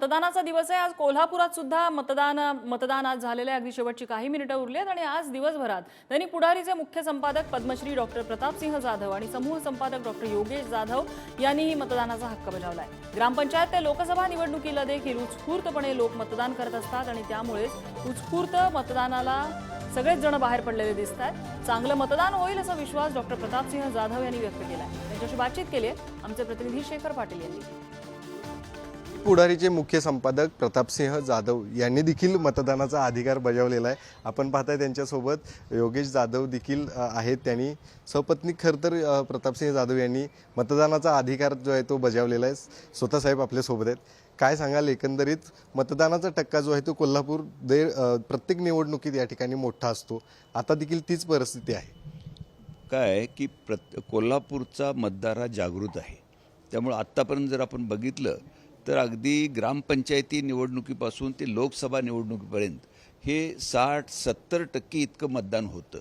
मतदानाचा दिवस आहे. आज कोल्हापुरात सुद्धा मतदान मतदान आज झालेलं आहे. अगदी शेवटची काही मिनिटं उरली आहेत आणि आज दिवसभरात दैनिक पुढारीचे मुख्य संपादक पद्मश्री डॉक्टर प्रतापसिंह जाधव आणि समूह संपादक डॉक्टर योगेश जाधव यांनीही मतदानाचा हक्क बजावला आहे. ग्रामपंचायत ते लोकसभा निवडणुकीला देखील उत्स्फूर्तपणे लोक मतदान करत असतात आणि त्यामुळेच उत्स्फूर्त मतदानाला सगळेच जण बाहेर पडलेले दिसत आहेत. चांगलं मतदान होईल असा विश्वास डॉक्टर प्रतापसिंह जाधव यांनी व्यक्त केला आहे. त्यांच्याशी बातचीत केली आहे आमचे प्रतिनिधी शेखर पाटील यांनी. पुढारीचे मुख्य संपादक प्रतापसिंह जाधव यांनी देखील मतदानाचा अधिकार बजावलेला आहे. आपण पाहताय त्यांच्यासोबत योगेश जाधव देखील आहेत. त्यांनी सपत्नीक खरं तर प्रतापसिंह जाधव यांनी मतदानाचा अधिकार जो आहे तो बजावलेला आहे. स्वतः साहेब आपल्यासोबत आहेत. काय सांगाल एकंदरीत? मतदानाचा टक्का जो आहे तो कोल्हापूर दे प्रत्येक निवडणुकीत या ठिकाणी मोठा असतो. आता देखील तीच परिस्थिती आहे. काय की प्रत कोल्हापूरचा मतदार हा जागृत आहे. त्यामुळं आत्तापर्यंत जर आपण बघितलं तर अगदी ग्रामपंचायती निवडणुकीपासून ते लोकसभा निवडणुकीपर्यंत हे साठ सत्तर टक्के इतकं मतदान होतं.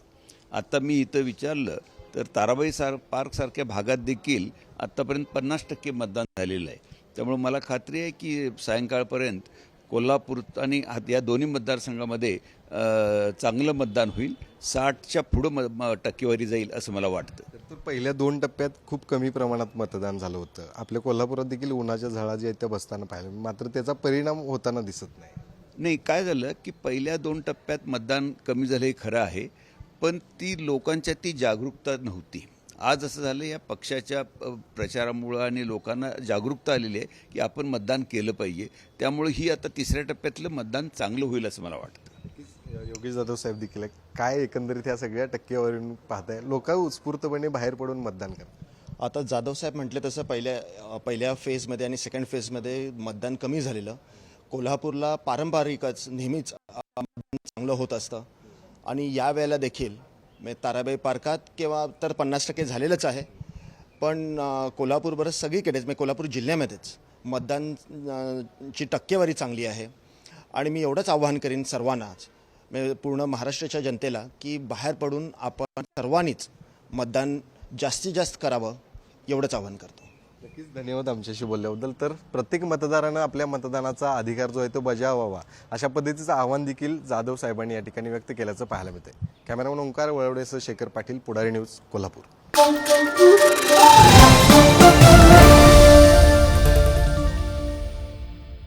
आत्ता मी इथं विचारलं तर ताराबाई सार पार्कसारख्या भागात देखील आत्तापर्यंत पन्नास टक्के मतदान झालेलं आहे. त्यामुळं मला खात्री आहे की सायंकाळपर्यंत कोल्हापूर आणि या दोन्ही मतदारसंघामध्ये चांगलं मतदान होईल. साठच्या पुढं म- टक्केवारी जाईल असं मला वाटतं. तर पहिल्या दोन टप्प्यात खूप कमी प्रमाणात मतदान झालं होतं. आपल्या कोल्हापुरात देखील उन्हाच्या झाडा ज्या आहेत त्या बसताना पाहिलं मात्र त्याचा परिणाम होताना दिसत नाही. नाही काय झालं की पहिल्या दोन टप्प्यात मतदान कमी झालं हे खरं आहे पण ती लोकांच्या ती जागरूकता नव्हती. आज असं झालं या पक्षाच्या प्रचारामुळं आणि लोकांना जागरूकता आलेली आहे की आपण मतदान केलं पाहिजे. त्यामुळे ही आता तिसऱ्या टप्प्यातलं मतदान चांगलं होईल असं मला वाटतं. योगेश जाधव साहेब देखील आहे. काय एकंदरीत ह्या सगळ्या टक्केवारीवरून पाहताय? लोक उत्स्फूर्तपणे बाहेर पडून मतदान करतात. आता जाधव साहेब म्हटले तसं पहिल्या पहिल्या फेजमध्ये आणि सेकंड फेजमध्ये मतदान कमी झालेलं. कोल्हापूरला पारंपरिकच नेहमीच मतदान चांगलं होत असतं. आणि या वेळेला देखील म्हणजे ताराबाई पार्कात किंवा तर पन्नास टक्के झालेलंच आहे. पण अ, कोल्हापूरबरोबर सगळीकडेच म्हणजे कोल्हापूर जिल्ह्यामध्येच मतदान ची टक्केवारी चांगली आहे. आणि मी एवढंच आव्हान करीन सर्वांनाच म्हणजे पूर्ण महाराष्ट्राच्या जनतेला की बाहेर पडून आपण सर्वांनीच मतदान जास्तीत जास्त करावं एवढंच आवाहन करतो. नक्कीच धन्यवाद आमच्याशी बोलल्याबद्दल. तर प्रत्येक मतदारानं आपल्या मतदानाचा अधिकार जो आहे तो बजावावा अशा पद्धतीचं आव्हान देखील जाधव साहेबांनी या ठिकाणी व्यक्त केल्याचं पाहायला मिळतंय. कॅमेरामन ओंकार वळवडेसह शेखर पाटील पुढारी न्यूज कोल्हापूर.